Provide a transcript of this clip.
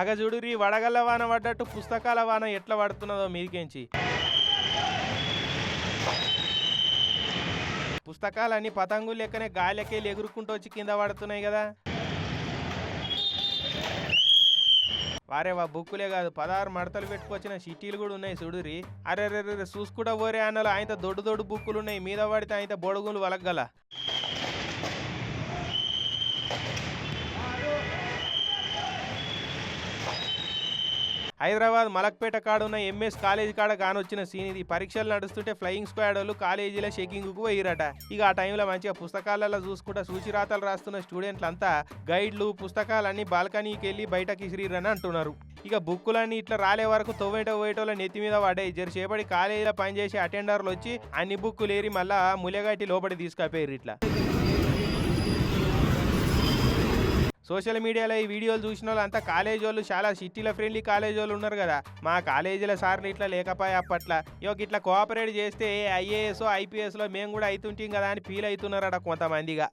అగ చూడురి వడగల్ల వాన పడ్డట్టు పుస్తకాల వాన ఎట్లా పడుతున్నదో మీదికేంచి. పుస్తకాలన్నీ పతంగులు లెక్కనే గాలికెళ్ళి ఎగురుకుంటూ వచ్చి కింద పడుతున్నాయి కదా. వారే వా బుక్కులే కాదు పదహారు మడతలు పెట్టుకొచ్చిన సిటీలు కూడా ఉన్నాయి చూడురి అరే రే రే చూసుకుంటా పోరే అన్నలు ఆయన దొడ్డు దొడ్డు బుక్కులు ఉన్నాయి మీద పడితే ఆయన బొడుగులు వలగల హైదరాబాద్ మలక్పేట కాడ ఉన్న ఎంఎస్ కాలేజీ కాడ కానొచ్చిన సీన్ ఇది. పరీక్షలు నడుస్తుంటే ఫ్లయింగ్ స్క్వాడ్ వాళ్ళు కాలేజీలో షెకింగ్కు పోయిరట ఇక ఆ టైంలో మంచిగా పుస్తకాలలో చూసుకుంటా సూచిరాతలు రాస్తున్న స్టూడెంట్లు అంతా గైడ్లు పుస్తకాలన్నీ బాల్కనీకి వెళ్ళి బయటకి ఇసిరిరని అంటున్నారు. ఇక బుక్కులన్నీ ఇట్లా రాలే వరకు తొవ్వేటో పోయేటోళ్ళ నెత్తి మీద పడ్డాయి. జరసేపటి కాలేజీలో పనిచేసే అటెండర్లు వచ్చి అన్ని బుక్కులు ఏరి మళ్ళా ములగట్టి లోపలి తీసుకపోయారు ఇట్లా. సోషల్ మీడియాలో ఈ వీడియోలు చూసిన వాళ్ళు అంతా కాలేజ్ వాళ్ళు చాలా సిటీల ఫ్రెండ్లీ కాలేజ్ వాళ్ళు ఉన్నారు కదా. మా కాలేజీల సార్లు ఇట్లా లేకపోయా అప్పట్లో ఇక ఇట్లా కోఆపరేట్ చేస్తే ఐఏఎస్ ఐపీఎస్లో మేము కూడా అవుతుంటాం కదా అని ఫీల్ అవుతున్నారట కొంతమందిగా.